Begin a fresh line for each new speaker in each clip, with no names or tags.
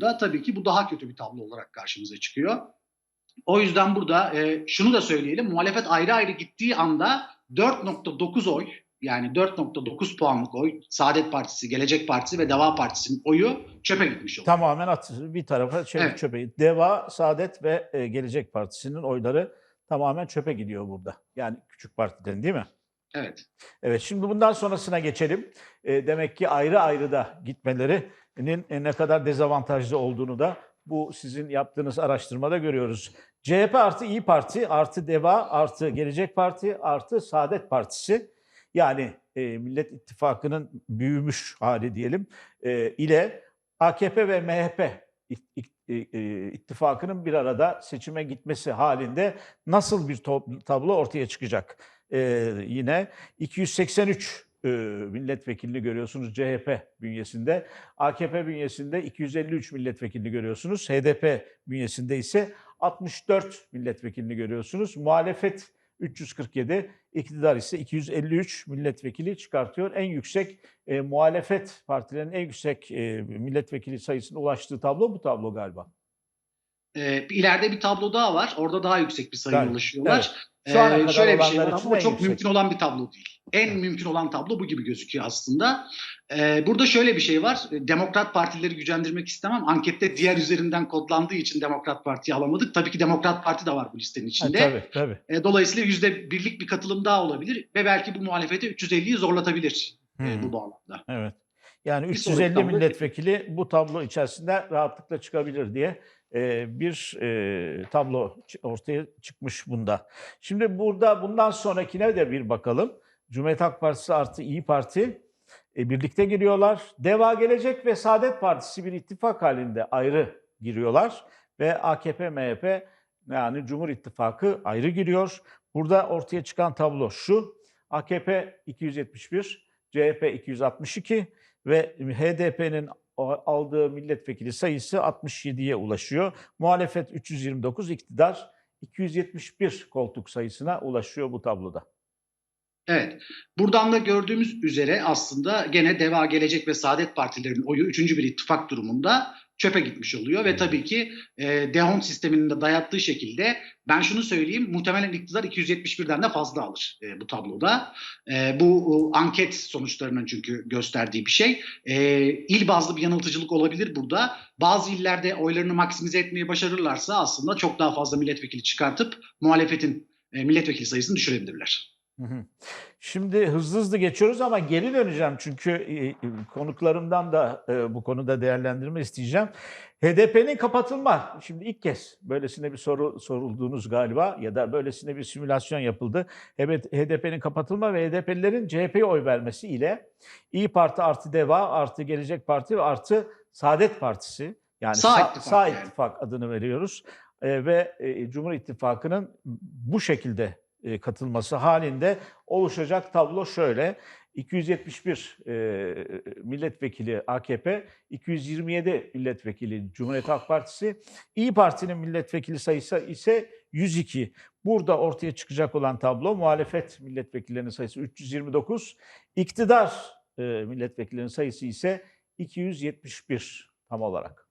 da tabii ki bu daha kötü bir tablo olarak karşımıza çıkıyor. O yüzden burada e, şunu da söyleyelim. Muhalefet ayrı ayrı gittiği anda 4.9 oy yani 4.9 puanlık oy Saadet Partisi, Gelecek Partisi ve Deva Partisi'nin oyu çöpe gitmiş oldu.
Tamamen at, bir tarafa şey,
Evet.
çöpe. Deva, Saadet ve e, Gelecek Partisi'nin oyları tamamen çöpe gidiyor burada. Yani küçük partilerin değil mi?
Evet.
Evet şimdi bundan sonrasına geçelim. E, demek ki ayrı ayrı da gitmelerinin e, ne kadar dezavantajlı olduğunu da bu sizin yaptığınız araştırmada görüyoruz. CHP artı İyi Parti artı DEVA artı Gelecek Parti artı Saadet Partisi yani e, Millet İttifakı'nın büyümüş hali diyelim e, ile AKP ve MHP e, e, ittifakının bir arada seçime gitmesi halinde nasıl bir tablo ortaya çıkacak? E, yine 283 e, milletvekilini görüyorsunuz CHP bünyesinde. AKP bünyesinde 253 milletvekilini görüyorsunuz. HDP bünyesinde ise 64 milletvekilini görüyorsunuz. Muhalefet 347, iktidar ise 253 milletvekili çıkartıyor. En yüksek e, muhalefet partilerinin en yüksek e, milletvekili sayısına ulaştığı tablo bu tablo galiba.
E, ileride bir tablo daha var. Orada daha yüksek bir
Evet,
ulaşıyorlar.
Şu ana
Ee,
kadar
şöyle bir şey var ama o çok
yüksek.
mümkün olan bir tablo değil. En mümkün olan tablo bu gibi gözüküyor aslında. Ee, burada şöyle bir şey var. Ee, Demokrat partileri gücendirmek istemem. Ankette diğer üzerinden kodlandığı için Demokrat Parti'yi alamadık. Tabii ki Demokrat Parti de var bu listenin
Ha,
içinde.
tabii tabii.
Ee, dolayısıyla yüzde birlik bir katılım daha olabilir ve belki bu muhalefete 350'yi zorlatabilir e,
Hı.
bu bağlamda.
Evet. Yani
Bir sonraki
350
tablo-
milletvekili bu tablo içerisinde rahatlıkla çıkabilir diye e, bir e, tablo ortaya çıkmış bunda. Şimdi burada bundan sonrakine de bir bakalım. Cumhuriyet Halk Partisi artı İyi Parti e, birlikte giriyorlar. Deva Gelecek ve Saadet Partisi bir ittifak halinde ayrı giriyorlar. Ve AKP, MHP yani Cumhur İttifakı ayrı giriyor. Burada ortaya çıkan tablo şu. AKP 271, CHP 262 ve HDP'nin aldığı milletvekili sayısı 67'ye ulaşıyor. Muhalefet 329, iktidar 271 koltuk sayısına ulaşıyor bu tabloda.
Evet. Buradan da gördüğümüz üzere aslında gene Deva Gelecek ve Saadet Partilerinin oyu üçüncü bir ittifak durumunda çöpe gitmiş oluyor ve tabii ki e, Dehon sisteminin de dayattığı şekilde ben şunu söyleyeyim muhtemelen iktidar 271'den de fazla alır e, bu tabloda. E, bu e, anket sonuçlarının çünkü gösterdiği bir şey. E, il bazlı bir yanıltıcılık olabilir burada. Bazı illerde oylarını maksimize etmeyi başarırlarsa aslında çok daha fazla milletvekili çıkartıp muhalefetin e, milletvekili sayısını düşürebilirler.
Şimdi hızlı hızlı geçiyoruz ama geri döneceğim çünkü e, e, konuklarımdan da e, bu konuda değerlendirme isteyeceğim. HDP'nin kapatılma, şimdi ilk kez böylesine bir soru sorulduğunuz galiba ya da böylesine bir simülasyon yapıldı. Evet HDP'nin kapatılma ve HDP'lilerin CHP'ye oy vermesi ile İyi Parti artı DEVA artı Gelecek Parti ve artı Saadet Partisi yani
Sağ
Sa-
ittifak
Sağ
yani.
ittifak adını veriyoruz ve Cumhur İttifakı'nın bu şekilde katılması halinde oluşacak tablo şöyle. 271 e, milletvekili AKP, 227 milletvekili Cumhuriyet Halk Partisi, İyi Parti'nin milletvekili sayısı ise 102. Burada ortaya çıkacak olan tablo muhalefet milletvekillerinin sayısı 329, iktidar e, milletvekillerinin sayısı ise 271 tam olarak.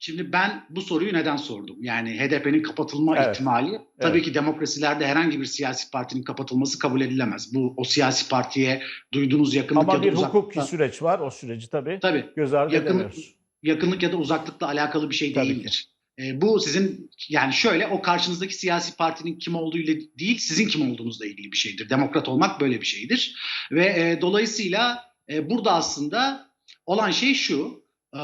Şimdi ben bu soruyu neden sordum? Yani HDP'nin kapatılma
Evet.
ihtimali tabii
Evet.
ki demokrasilerde herhangi bir siyasi partinin kapatılması kabul edilemez. Bu o siyasi partiye duyduğunuz yakınlık
Ama
ya da
bir
uzaklıkla
hukuki süreç var. O süreci tabii
tabii
göz ardı
Yakın-
edemiyoruz.
yakınlık ya da uzaklıkla alakalı bir şey
Tabii ki.
değildir. E, bu sizin yani şöyle o karşınızdaki siyasi partinin kim olduğu ile değil sizin kim olduğunuzla ilgili bir şeydir. Demokrat olmak böyle bir şeydir. Ve e, dolayısıyla e, burada aslında olan şey şu. E,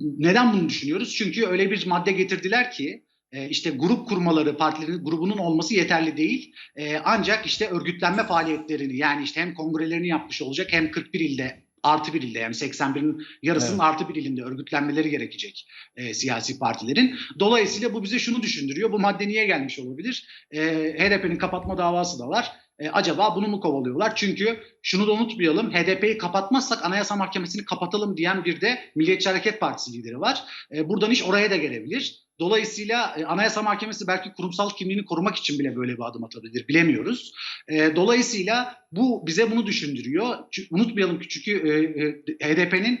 neden bunu düşünüyoruz? Çünkü öyle bir madde getirdiler ki e, işte grup kurmaları partilerin grubunun olması yeterli değil. E, ancak işte örgütlenme faaliyetlerini yani işte hem kongrelerini yapmış olacak hem 41 ilde artı bir ilde yani 81'in yarısının
Evet.
artı bir ilinde örgütlenmeleri gerekecek e, siyasi partilerin. Dolayısıyla bu bize şunu düşündürüyor. Bu madde niye gelmiş olabilir? E, HDP'nin kapatma davası da var. E, acaba bunu mu kovalıyorlar? Çünkü şunu da unutmayalım. HDP'yi kapatmazsak Anayasa Mahkemesi'ni kapatalım diyen bir de Milliyetçi Hareket Partisi lideri var. E, buradan iş oraya da gelebilir. Dolayısıyla e, Anayasa Mahkemesi belki kurumsal kimliğini korumak için bile böyle bir adım atabilir. Bilemiyoruz. E, dolayısıyla bu bize bunu düşündürüyor. Çünkü, unutmayalım ki çünkü e, HDP'nin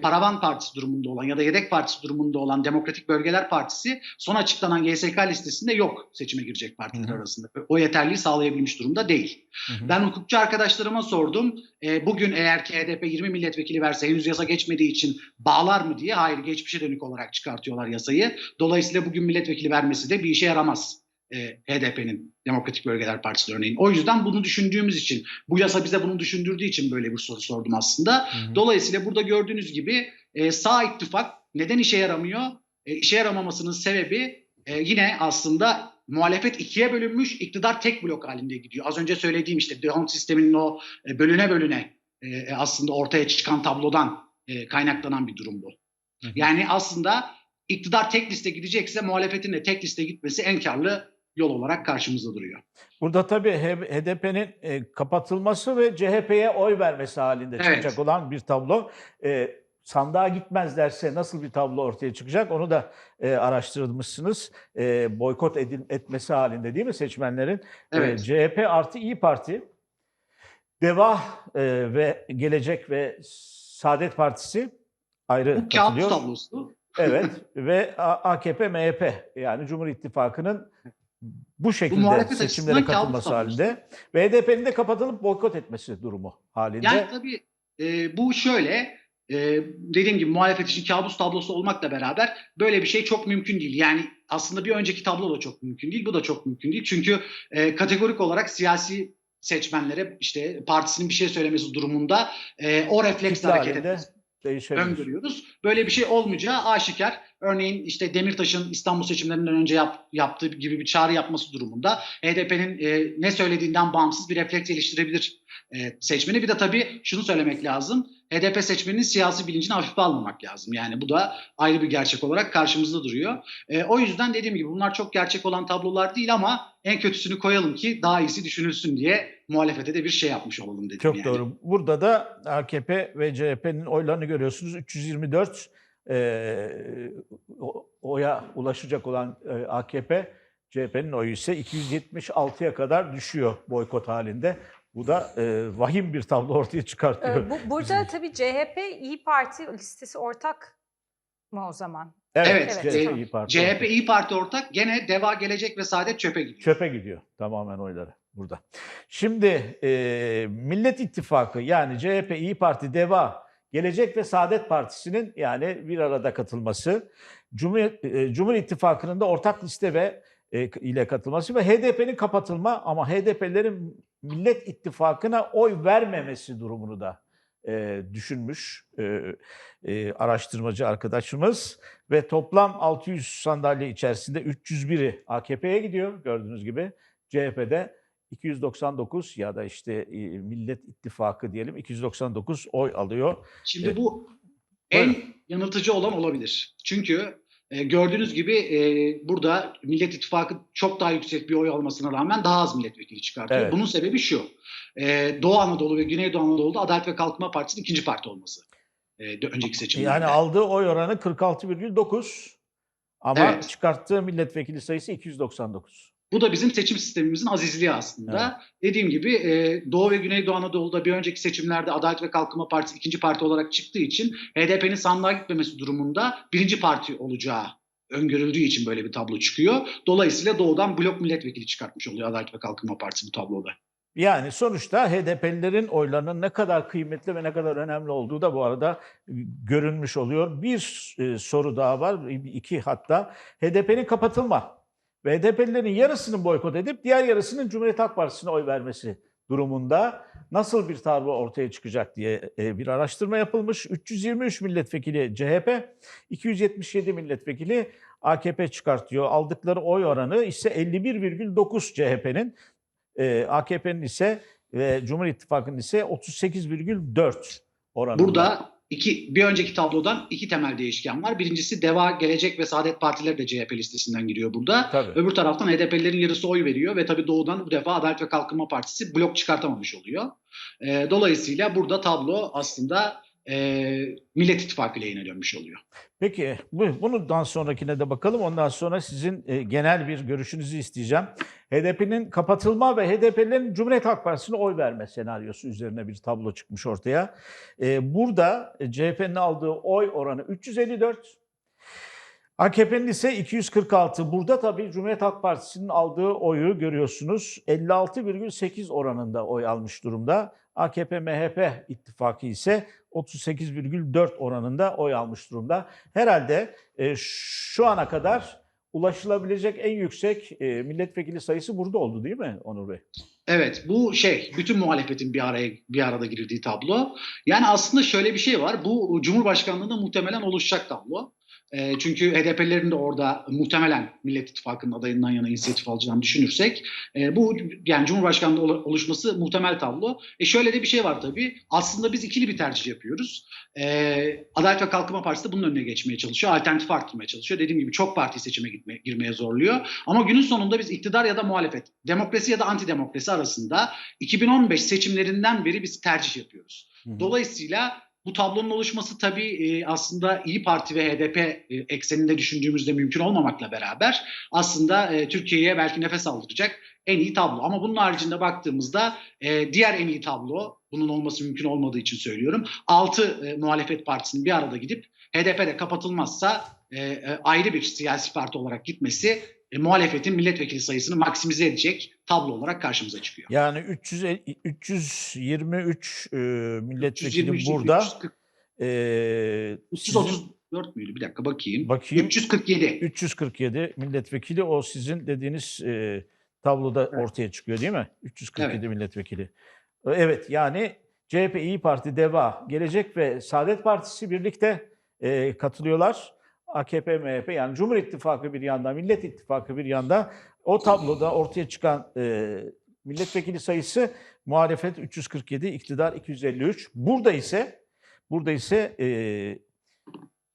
paravan partisi durumunda olan ya da yedek partisi durumunda olan Demokratik Bölgeler Partisi son açıklanan YSK listesinde yok seçime girecek partiler
Hı hı.
arasında. O yeterliği sağlayabilmiş durumda değil.
Hı hı.
Ben hukukçu arkadaşlarıma sordum. Bugün eğer ki HDP 20 milletvekili verse henüz yasa geçmediği için bağlar mı diye. Hayır geçmişe dönük olarak çıkartıyorlar yasayı. Dolayısıyla bugün milletvekili vermesi de bir işe yaramaz. E, HDP'nin Demokratik Bölgeler Partisi örneğin. O yüzden bunu düşündüğümüz için, bu yasa bize bunu düşündürdüğü için böyle bir soru sordum aslında.
Hı hı.
Dolayısıyla burada gördüğünüz gibi e, sağ ittifak neden işe yaramıyor? E, işe yaramamasının sebebi e, yine aslında muhalefet ikiye bölünmüş, iktidar tek blok halinde gidiyor. Az önce söylediğim işte D'Hondt sisteminin o e, bölüne bölüne e, aslında ortaya çıkan tablodan e, kaynaklanan bir durum bu.
Hı hı.
Yani aslında iktidar tek liste gidecekse muhalefetin de tek liste gitmesi en karlı yol olarak karşımızda duruyor.
Burada tabii HDP'nin e, kapatılması ve CHP'ye oy vermesi halinde
Evet.
çıkacak olan bir tablo. E, sandığa gitmezlerse nasıl bir tablo ortaya çıkacak onu da e, araştırmışsınız. E, boykot edil, etmesi halinde değil mi seçmenlerin?
Evet.
E, CHP artı İyi Parti, DEVA e, ve Gelecek ve Saadet Partisi ayrı
Bu kağıt tablosu.
Evet ve AKP, MHP yani Cumhur İttifakı'nın bu şekilde
muhalefet
seçimlere katılması halinde ve HDP'nin de kapatılıp boykot etmesi durumu halinde.
Yani tabii e, bu şöyle e, dediğim gibi muhalefet için kabus tablosu olmakla beraber böyle bir şey çok mümkün değil. Yani aslında bir önceki tablo da çok mümkün değil. Bu da çok mümkün değil. Çünkü e, kategorik olarak siyasi seçmenlere işte partisinin bir şey söylemesi durumunda e, o refleksle hareket etmesi
değişebilir.
öngörüyoruz. Böyle bir şey olmayacağı aşikar. Örneğin işte Demirtaş'ın İstanbul seçimlerinden önce yap- yaptığı gibi bir çağrı yapması durumunda HDP'nin e, ne söylediğinden bağımsız bir refleks geliştirebilir e, seçmeni. Bir de tabii şunu söylemek lazım. HDP seçmeninin siyasi bilincini hafife almamak lazım. Yani bu da ayrı bir gerçek olarak karşımızda duruyor. E, o yüzden dediğim gibi bunlar çok gerçek olan tablolar değil ama en kötüsünü koyalım ki daha iyisi düşünülsün diye muhalefete de bir şey yapmış olalım dedim.
Çok
yani.
doğru. Burada da AKP ve CHP'nin oylarını görüyorsunuz. 324 e, oya ulaşacak olan e, AKP, CHP'nin oyu ise 276'ya kadar düşüyor boykot halinde. Bu da e, vahim bir tablo ortaya çıkartıyor.
Ee, bu, burada tabii CHP İyi Parti listesi ortak mı o zaman?
Evet,
CHP
evet.
İYİ Parti
CHP
ortak.
İyi Parti ortak gene Deva Gelecek ve Saadet çöpe gidiyor.
Çöpe gidiyor tamamen oyları burada. Şimdi e, Millet İttifakı yani CHP, İyi Parti, DEVA, Gelecek ve Saadet Partisi'nin yani bir arada katılması, Cumhur, e, Cumhur İttifakı'nın da ortak liste ve e, ile katılması ve HDP'nin kapatılma ama HDP'lerin Millet İttifakı'na oy vermemesi durumunu da e, düşünmüş e, e, araştırmacı arkadaşımız ve toplam 600 sandalye içerisinde 301'i AKP'ye gidiyor gördüğünüz gibi. CHP'de 299 ya da işte e, Millet İttifakı diyelim 299 oy alıyor.
Şimdi
Evet.
bu en
Buyurun.
yanıltıcı olan olabilir. Çünkü e, gördüğünüz gibi e, burada Millet İttifakı çok daha yüksek bir oy almasına rağmen daha az milletvekili çıkartıyor.
Evet.
Bunun sebebi şu. E, Doğu Anadolu ve Güneydoğu Anadolu'da Adalet ve Kalkınma Partisi'nin ikinci parti olması. E, önceki seçimlerde.
Yani aldığı oy oranı 46,9 ama
Evet.
çıkarttığı milletvekili sayısı 299.
Bu da bizim seçim sistemimizin azizliği aslında. Dediğim gibi e, Doğu ve Güneydoğu Anadolu'da bir önceki seçimlerde Adalet ve Kalkınma Partisi ikinci parti olarak çıktığı için HDP'nin sandığa gitmemesi durumunda birinci parti olacağı öngörüldüğü için böyle bir tablo çıkıyor. Dolayısıyla doğudan blok milletvekili çıkartmış oluyor Adalet ve Kalkınma Partisi bu tabloda.
Yani sonuçta HDP'lilerin oylarının ne kadar kıymetli ve ne kadar önemli olduğu da bu arada görünmüş oluyor. Bir e, soru daha var, iki hatta. HDP'nin kapatılma ve HDP'lilerin yarısının boykot edip diğer yarısının Cumhuriyet Halk Partisi'ne oy vermesi durumunda nasıl bir tablo ortaya çıkacak diye e, bir araştırma yapılmış. 323 milletvekili CHP, 277 milletvekili AKP çıkartıyor. Aldıkları oy oranı ise 51,9 CHP'nin, AKP'nin ise ve Cumhur İttifakı'nın ise 38,4 oranında.
Burada iki, bir önceki tablodan iki temel değişken var. Birincisi Deva, Gelecek ve Saadet Partileri de CHP listesinden giriyor burada.
Tabii.
Öbür taraftan HDP'lilerin yarısı oy veriyor ve tabii doğudan bu defa Adalet ve Kalkınma Partisi blok çıkartamamış oluyor. Ee, dolayısıyla burada tablo aslında e, Millet İttifakı lehine dönmüş oluyor.
Peki bu, bundan sonrakine de bakalım. Ondan sonra sizin e, genel bir görüşünüzü isteyeceğim. HDP'nin kapatılma ve HDP'lerin Cumhuriyet Halk Partisi'ne oy verme senaryosu üzerine bir tablo çıkmış ortaya. E, burada e, CHP'nin aldığı oy oranı 354. AKP'nin ise 246. Burada tabii Cumhuriyet Halk Partisi'nin aldığı oyu görüyorsunuz. 56,8 oranında oy almış durumda. AKP-MHP ittifakı ise 38,4 oranında oy almış durumda. Herhalde e, şu ana kadar ulaşılabilecek en yüksek e, milletvekili sayısı burada oldu değil mi Onur Bey?
Evet bu şey bütün muhalefetin bir araya bir arada girdiği tablo. Yani aslında şöyle bir şey var. Bu Cumhurbaşkanlığında muhtemelen oluşacak tablo. E, çünkü HDP'lerin de orada muhtemelen Millet İttifakı'nın adayından yana inisiyatif alacağını düşünürsek e, bu yani Cumhurbaşkanlığı ol- oluşması muhtemel tablo. E şöyle de bir şey var tabii. Aslında biz ikili bir tercih yapıyoruz. E, Adalet ve Kalkınma Partisi de bunun önüne geçmeye çalışıyor. Alternatif arttırmaya çalışıyor. Dediğim gibi çok parti seçime gitme, girmeye zorluyor. Ama günün sonunda biz iktidar ya da muhalefet, demokrasi ya da antidemokrasi arasında 2015 seçimlerinden beri biz tercih yapıyoruz. Dolayısıyla bu tablonun oluşması tabii e, aslında İyi Parti ve HDP e, ekseninde düşündüğümüzde mümkün olmamakla beraber aslında e, Türkiye'ye belki nefes aldıracak en iyi tablo. Ama bunun haricinde baktığımızda e, diğer en iyi tablo, bunun olması mümkün olmadığı için söylüyorum. 6 muhalefet partisinin bir arada gidip HDP'de kapatılmazsa e, e, ayrı bir siyasi parti olarak gitmesi e, muhalefetin milletvekili sayısını maksimize edecek tablo olarak karşımıza çıkıyor.
Yani 300, 323 e, milletvekili
323,
burada.
340,
E,
334 müydü? Bir dakika bakayım.
Bakayım.
347.
347 milletvekili o sizin dediğiniz e, tabloda
Evet.
ortaya çıkıyor değil mi? 347 milletvekili. E, Evet yani CHP, İyi Parti, DEVA, Gelecek ve Saadet Partisi birlikte e, katılıyorlar. AKP, MHP yani Cumhur İttifakı bir yanda, Millet İttifakı bir yanda o tabloda ortaya çıkan e, milletvekili sayısı muhalefet 347, iktidar 253. Burada ise burada ise e,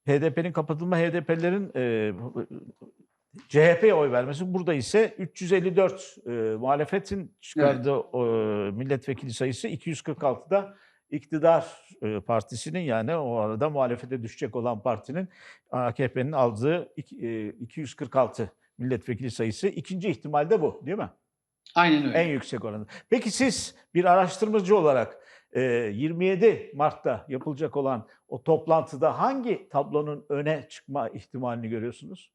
HDP'nin kapatılma HDP'lerin e, CHP'ye oy vermesi. Burada ise 354 e, muhalefetin çıkardığı e, milletvekili sayısı 246'da iktidar e, partisinin yani o arada muhalefete düşecek olan partinin AKP'nin aldığı iki- e, 246 milletvekili sayısı. İkinci ihtimal de bu değil mi?
Aynen öyle.
En yüksek oranı. Peki siz bir araştırmacı olarak e, 27 Mart'ta yapılacak olan o toplantıda hangi tablonun öne çıkma ihtimalini görüyorsunuz?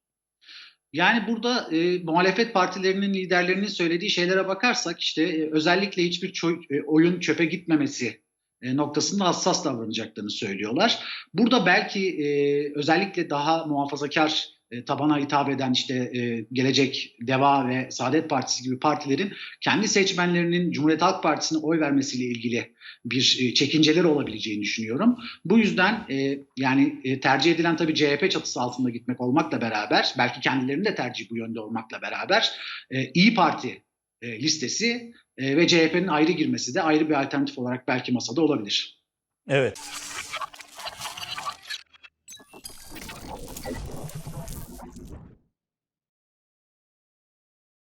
Yani burada e, muhalefet partilerinin liderlerinin söylediği şeylere bakarsak işte e, özellikle hiçbir ço- e, oyun çöpe gitmemesi e, noktasında hassas davranacaklarını söylüyorlar. Burada belki e, özellikle daha muhafazakar e, tabana hitap eden işte e, Gelecek, Deva ve Saadet Partisi gibi partilerin kendi seçmenlerinin Cumhuriyet Halk Partisi'ne oy vermesiyle ilgili bir e, çekinceleri olabileceğini düşünüyorum. Bu yüzden e, yani e, tercih edilen tabii CHP çatısı altında gitmek olmakla beraber belki kendilerinin de tercih bu yönde olmakla beraber e, İyi Parti e, listesi e, ve CHP'nin ayrı girmesi de ayrı bir alternatif olarak belki masada olabilir.
Evet.